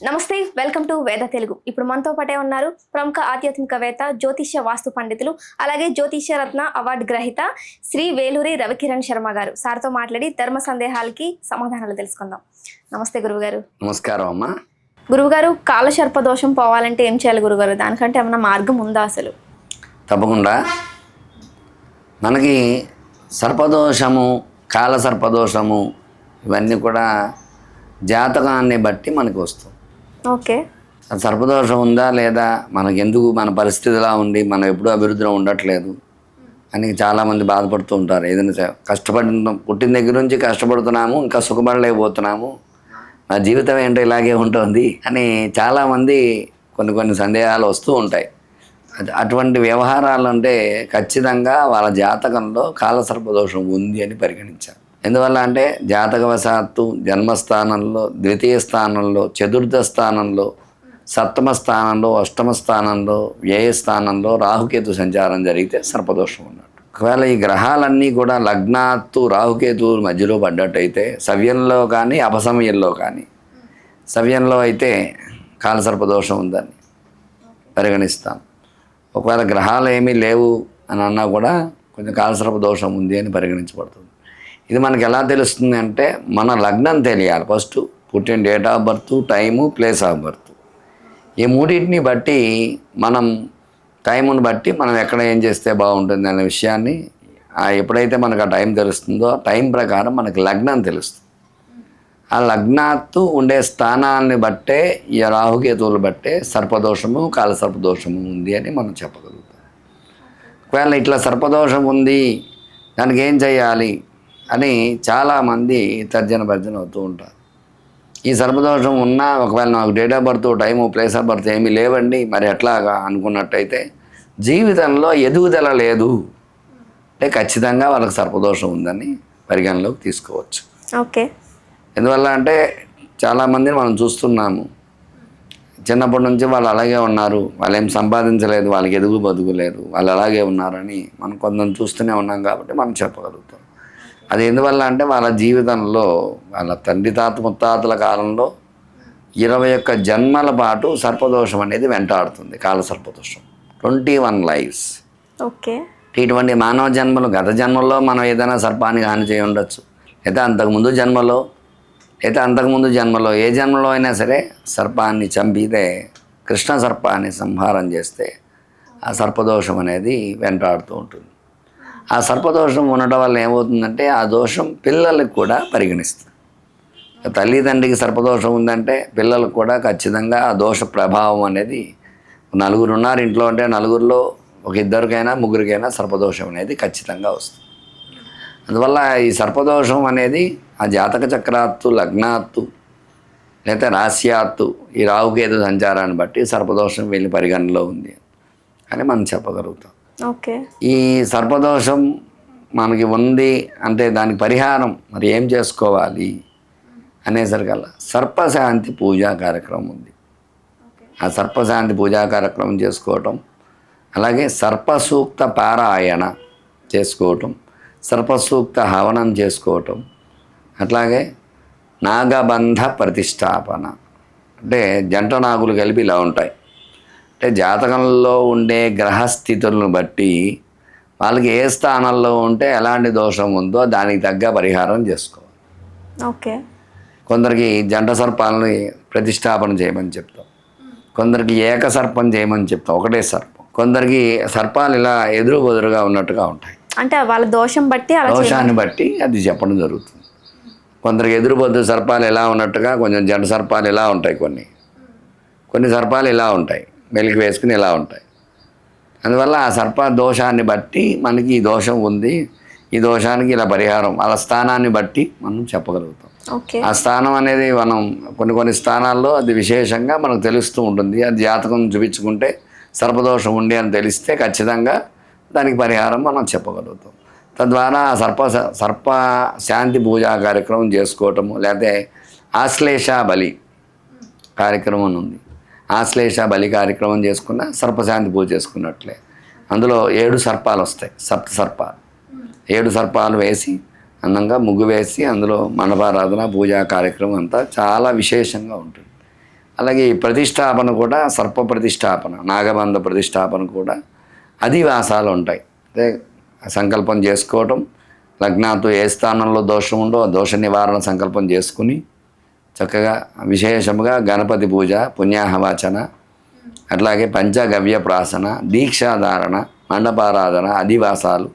నమస్తే welcome to వేద తెలుగు. ఇప్పుడు మనతో పాటే ఉన్నారు ప్రముఖ ఆధ్యాత్మికవేత్త జ్యోతిష్య వాస్తు పండితులు అలాగే జ్యోతిష్య రత్న అవార్డు గ్రహీత శ్రీ వేలూరి రవికిరణ్ శర్మ గారు. సార్తో మాట్లాడి ధర్మ సందేహాలకి సమాధానాలు తెలుసుకుందాం. నమస్తే గురువుగారు. నమస్కారం అమ్మా. గురువుగారు కాలసర్ప దోషం పోవాలంటే ఏం చేయాలి గురుగారు దానికంటే ఏమైనా మార్గం ఉందా అసలు? తప్పకుండా. మనకి సర్పదోషము కాల సర్పదోషము ఇవన్నీ కూడా జాతకాన్ని బట్టి మనకి వస్తుంది ఓకే. సర్పదోషం ఉందా లేదా? మనకి ఎందుకు మన పరిస్థితిలా ఉండి మనం ఎప్పుడూ అభివృద్ధిలో ఉండట్లేదు అని చాలామంది బాధపడుతూ ఉంటారు. ఏదైనా కష్టపడిన పుట్టిన దగ్గర నుంచి కష్టపడుతున్నాము ఇంకా సుఖపడలేకపోతున్నాము. నా జీవితం ఏంటో ఇలాగే ఉంటుంది అని చాలామంది కొన్ని కొన్ని సందేహాలు వస్తూ ఉంటాయి. అటువంటి వ్యవహారాలు అంటే ఖచ్చితంగా వాళ్ళ జాతకంలో కాలసర్పదోషం ఉంది అని పరిగణించారు ఎందువల్ల అంటే జాతకవశాత్తు జన్మస్థానంలో ద్వితీయ స్థానంలో చతుర్థ స్థానంలో సప్తమ స్థానంలో అష్టమ స్థానంలో వ్యయ స్థానంలో రాహుకేతు సంచారం జరిగితే సర్పదోషం ఉన్నట్టు. ఒకవేళ ఈ గ్రహాలన్నీ కూడా లగ్నాత్తు రాహుకేతు మధ్యలో పడ్డట్టయితే సవ్యంలో కానీ అపసమయంలో కానీ సవ్యంలో అయితే కాలసర్పదోషం ఉందని పరిగణిస్తాం. ఒకవేళ గ్రహాలు ఏమీ లేవు అని అన్నా కూడా కొంచెం కాలసర్ప దోషం ఉంది అని పరిగణించబడుతుంది. ఇది మనకి ఎలా తెలుస్తుంది అంటే మన లగ్నం తెలియాలి. ఫస్ట్ పుట్టిన date of birth time place of birth. ఈ మూడింటిని బట్టి మనం టైముని బట్టి మనం ఎక్కడ ఏం చేస్తే బాగుంటుంది అనే విషయాన్ని ఆ ఎప్పుడైతే మనకు ఆ టైం తెలుస్తుందో ఆ టైం ప్రకారం మనకి లగ్నం తెలుస్తుంది. ఆ లగ్నాత్తు ఉండే స్థానాన్ని బట్టే ఈ రాహుకేతువులు బట్టే సర్పదోషము కాలసర్పదోషము ఉంది అని మనం చెప్పగలుగుతాం. ఒకవేళ ఇట్లా సర్పదోషం ఉంది దానికి ఏం చేయాలి? అని చాలామంది తర్జన భర్జన అవుతూ ఉంటారు. ఈ సర్పదోషం ఉన్నా ఒకవేళ నాకు date of birth time place of birth ఏమీ లేవండి మరి ఎట్లాగా అనుకున్నట్టయితే జీవితంలో ఎదుగుదల లేదు. అంటే ఖచ్చితంగా వాళ్ళకి సర్పదోషం ఉందని పరిగణలోకి తీసుకోవచ్చు. ఓకే. ఎందువల్ల అంటే చాలామందిని మనం చూస్తున్నాము. చిన్నప్పటి నుంచి వాళ్ళు అలాగే ఉన్నారు వాళ్ళు ఏం సంపాదించలేదు వాళ్ళకి ఎదుగు బతుకు లేదు వాళ్ళు అలాగే ఉన్నారని మనం కొందరు చూస్తూనే ఉన్నాం కాబట్టి మనం చెప్పగలుగుతాం. అది ఎందువల్ల అంటే వాళ్ళ జీవితంలో వాళ్ళ తండ్రి తాత ముత్తాతల కాలంలో ఇరవై ఒక్క జన్మల పాటు సర్పదోషం అనేది వెంటాడుతుంది కాల సర్పదోషం. Twenty one lifes okay. ఇటువంటి మానవ జన్మలు గత జన్మల్లో మనం ఏదైనా సర్పానికి హాని చేయి ఉండొచ్చు. లేదా అంతకుముందు జన్మలో లేదా అంతకుముందు జన్మలో ఏ జన్మలో అయినా సరే సర్పాన్ని చంపితే కృష్ణ సర్పాన్ని సంహారం చేస్తే ఆ సర్పదోషం అనేది వెంటాడుతూ ఉంటుంది. ఆ సర్పదోషం ఉండటం వల్ల ఏమవుతుందంటే ఆ దోషం పిల్లలకు కూడా పరిగణిస్తుంది. తల్లిదండ్రికి సర్పదోషం ఉందంటే పిల్లలకు కూడా ఖచ్చితంగా ఆ దోష ప్రభావం అనేది నలుగురు ఉన్నారు ఇంట్లో అంటే నలుగురిలో ఒక ఇద్దరికైనా ముగ్గురికైనా సర్పదోషం అనేది ఖచ్చితంగా వస్తుంది. అందువల్ల ఈ సర్పదోషం అనేది ఆ జాతక చక్రాత్తు లగ్నాత్తు లేదా రాస్యాత్తు ఈ రావుకేతు సంచారాన్ని బట్టి సర్పదోషం వీళ్ళ పరిగణలో ఉంది అని మనం చెప్పగలుగుతాం. ఈ సర్పదోషం మనకి ఉంది అంటే దానికి పరిహారం మరి ఏం చేసుకోవాలి అనేసరికల్లా సర్పశాంతి పూజా కార్యక్రమం ఉంది. ఆ సర్పశాంతి పూజా కార్యక్రమం చేసుకోవటం అలాగే సర్పసూక్త పారాయణ చేసుకోవటం సర్పసూక్త హవనం చేసుకోవటం అట్లాగే నాగబంధ ప్రతిష్టాపన. అంటే జంట నాగులు కలిపి ఇలా ఉంటాయి. అంటే జాతకంలో ఉండే గ్రహస్థితులను బట్టి వాళ్ళకి ఏ స్థానంలో ఉంటే ఎలాంటి దోషం ఉందో దానికి తగ్గ పరిహారం చేసుకోవాలి. ఓకే. కొందరికి జంట సర్పాలని ప్రతిష్టాపన చేయమని చెప్తాం. కొందరికి ఏక సర్పం చేయమని చెప్తాం. ఒకటే సర్పం. కొందరికి సర్పాలు ఇలా ఎదురు బెదురుగా ఉన్నట్టుగా ఉంటాయి. అంటే వాళ్ళ దోషం బట్టి. దోషాన్ని బట్టి అది చెప్పడం జరుగుతుంది. కొందరికి ఎదురు బొద్దు సర్పాలు ఎలా ఉన్నట్టుగా కొంచెం జంట సర్పాలు ఇలా ఉంటాయి కొన్ని? కొన్ని సర్పాలు ఇలా ఉంటాయి? మెలికి వేసుకుని ఇలా ఉంటాయి. అందువల్ల ఆ సర్ప దోషాన్ని బట్టి మనకి ఈ దోషం ఉంది. ఈ దోషానికి ఇలా పరిహారం వాళ్ళ స్థానాన్ని బట్టి మనం చెప్పగలుగుతాం. ఓకే. ఆ స్థానం అనేది మనం కొన్ని కొన్ని స్థానాల్లో అది విశేషంగా మనకు తెలుస్తూ ఉంటుంది. అది జాతకం చూపించుకుంటే సర్పదోషం ఉంది అని తెలిస్తే ఖచ్చితంగా దానికి పరిహారం మనం చెప్పగలుగుతాం. తద్వారా సర్ప సర్ప శాంతి పూజా కార్యక్రమం చేసుకోవటము లేకపోతే ఆశ్లేష బలి కార్యక్రమం ఉంది. ఆశ్లేష బలి కార్యక్రమం చేసుకున్న సర్పశాంతి పూజ చేసుకున్నట్లే. అందులో ఏడు సర్పాలు వస్తాయి సప్త సర్పాలు. ఏడు సర్పాలు వేసి అందంగా ముగ్గు వేసి అందులో మండపారాధన పూజా కార్యక్రమం అంతా చాలా విశేషంగా ఉంటుంది. అలాగే ఈ ప్రతిష్టాపన కూడా సర్ప ప్రతిష్టాపన నాగబంధ ప్రతిష్టాపన కూడా అధివాసాలు ఉంటాయి. అంటే సంకల్పం చేసుకోవటం లగ్నాతో ఏ స్థానంలో దోషం ఉందో ఆ దోష నివారణ సంకల్పం చేసుకుని చక్కగా విశేషముగా గణపతి పూజ పుణ్యాహవాచన అట్లాగే పంచగవ్య ప్రాసన దీక్షాధారణ మండపారాధన అధివాసాలు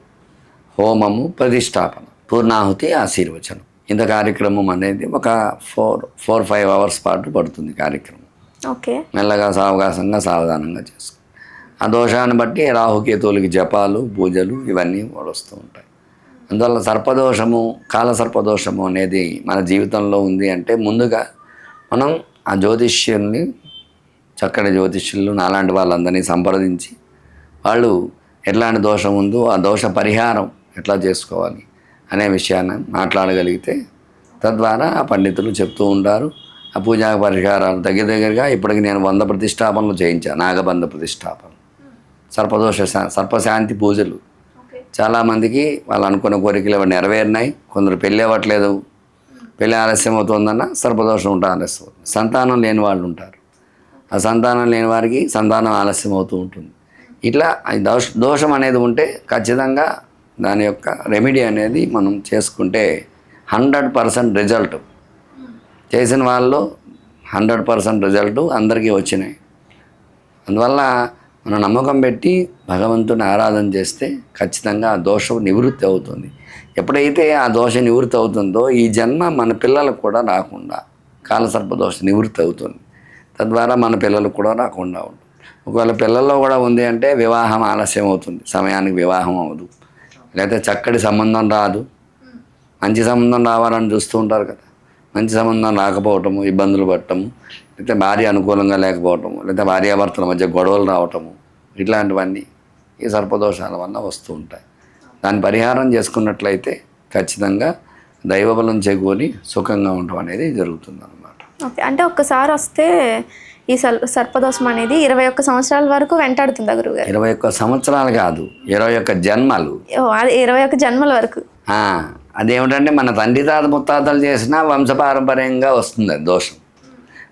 హోమము ప్రతిష్టాపన పూర్ణాహుతి ఆశీర్వచనం. ఇంత కార్యక్రమం అనేది ఒక ఫోర్ ఫోర్ ఫైవ్ అవర్స్ పాటు పడుతుంది కార్యక్రమం. ఓకే. మెల్లగా సావకాశంగా సావధానంగా చేసుకో. ఆ దోషాన్ని బట్టి రాహుకేతువులకి జపాలు పూజలు ఇవన్నీ వస్తూ ఉంటాయి. అందువల్ల సర్పదోషము కాల సర్పదోషము అనేది మన జీవితంలో ఉంది అంటే ముందుగా మనం ఆ జ్యోతిష్యుల్ని చక్కటి జ్యోతిష్యులు నాలాంటి వాళ్ళందరినీ సంప్రదించి వాళ్ళు ఎట్లాంటి దోషం ఉందో ఆ దోష పరిహారం ఎట్లా చేసుకోవాలి అనే విషయాన్ని మాట్లాడగలిగితే తద్వారా ఆ పండితులు చెప్తూ ఉంటారు. ఆ పూజా పరిహారాలు దగ్గర దగ్గరగా ఇప్పటికి నేను వంద ప్రతిష్టాపనలు చేయించాను నాగబంధ ప్రతిష్టాపన సర్పదోష శా- సర్పశాంతి పూజలు చాలామందికి వాళ్ళు అనుకున్న కోరికలు అవి నెరవేరినాయి. కొందరు పెళ్ళి అవ్వట్లేదు. పెళ్ళి ఆలస్యం అవుతుందన్న సర్పదోషం ఉంటా ఆలస్యం అవుతుంది సంతానం లేని వాళ్ళు ఉంటారు. ఆ సంతానం లేని వారికి సంతానం ఆలస్యం అవుతూ ఉంటుంది. ఇట్లా దోష దోషం అనేది ఉంటే ఖచ్చితంగా దాని యొక్క రెమెడీ అనేది మనం చేసుకుంటే హండ్రెడ్ పర్సెంట్ రిజల్ట్. చేసిన వాళ్ళు హండ్రెడ్ పర్సెంట్ రిజల్ట్ అందరికీ వచ్చినాయి. అందువల్ల మనం నమ్మకం పెట్టి భగవంతుని ఆరాధన చేస్తే ఖచ్చితంగా ఆ దోషం నివృత్తి అవుతుంది. ఎప్పుడైతే ఆ దోషం నివృత్తి అవుతుందో ఈ జన్మ మన పిల్లలకు కూడా రాకుండా కాలసర్ప దోషం నివృత్తి అవుతుంది. తద్వారా మన పిల్లలకు కూడా రాకుండా ఉంటుంది. ఒకవేళ పిల్లల్లో కూడా ఉంది అంటే వివాహం ఆలస్యం అవుతుంది. సమయానికి వివాహం అవ్వదు. లేకపోతే చక్కటి సంబంధం రాదు. మంచి సంబంధం రావాలని చూస్తూ ఉంటారు కదా. మంచి సంబంధం రాకపోవటము ఇబ్బందులు పడటము లేకపోతే భార్య అనుకూలంగా లేకపోవటము లేకపోతే భార్యాభర్తల మధ్య గొడవలు రావటము ఇట్లాంటివన్నీ ఈ సర్పదోషాల వల్ల వస్తూ ఉంటాయి. దాని పరిహారం చేసుకున్నట్లయితే ఖచ్చితంగా దైవబలం చేకూరి సుఖంగా ఉండటం అనేది జరుగుతుంది అనమాట ఓకే అంటే ఒక్కసారి వస్తే ఈ సర్పదోషం అనేది ఇరవై ఒక్క సంవత్సరాల వరకు వెంటాడుతుందా గురువుగారు? ఇరవై ఒక్క సంవత్సరాలు కాదు ఇరవై ఒక్క జన్మలు. ఇరవై ఒక్క జన్మల వరకు. అదేమిటంటే మన తండ్రి తాత ముత్తాతలు చేసిన వంశపారంపర్యంగా వస్తుంది దోషం.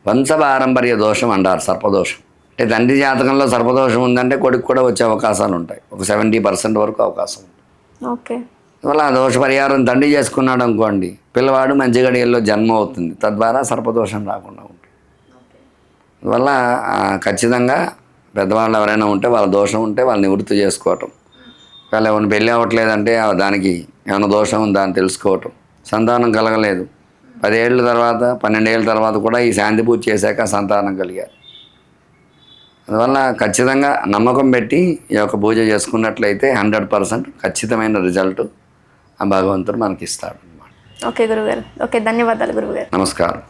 వంశపారంపర్య దోషం అంటారు సర్పదోషం. అంటే తండ్రి జాతకంలో సర్పదోషం ఉందంటే కొడుకు కూడా వచ్చే అవకాశాలు ఉంటాయి. ఒక సెవెంటీ పర్సెంట్ వరకు అవకాశం ఉంది ఓకే. అందువల్ల ఆ దోష పరిహారం తండ్రి చేసుకున్నాడు అనుకోండి పిల్లవాడు మంచి గడియల్లో జన్మ అవుతుంది. తద్వారా సర్పదోషం రాకుండా ఉంటుంది. అందువల్ల ఖచ్చితంగా పెద్దవాళ్ళు ఎవరైనా ఉంటే వాళ్ళ దోషం ఉంటే వాళ్ళు నివృత్తి చేసుకోవటం. వాళ్ళు ఏమైనా పెళ్ళి అవ్వట్లేదంటే దానికి ఏమైనా దోషం ఉందా అని తెలుసుకోవటం. సంతానం కలగలేదు. పదేళ్ళ తర్వాత పన్నెండేళ్ళ తర్వాత కూడా ఈ శాంతి పూజ చేశాక సంతానం కలిగారు. అందువల్ల ఖచ్చితంగా నమ్మకం పెట్టి ఈ యొక్క పూజ చేసుకున్నట్లయితే హండ్రెడ్ పర్సెంట్ ఖచ్చితమైన రిజల్ట్ ఆ భగవంతుడు మనకి ఇస్తాడు అన్నమాట ఓకే గురువుగారు ఓకే ధన్యవాదాలు గురువుగారు నమస్కారం.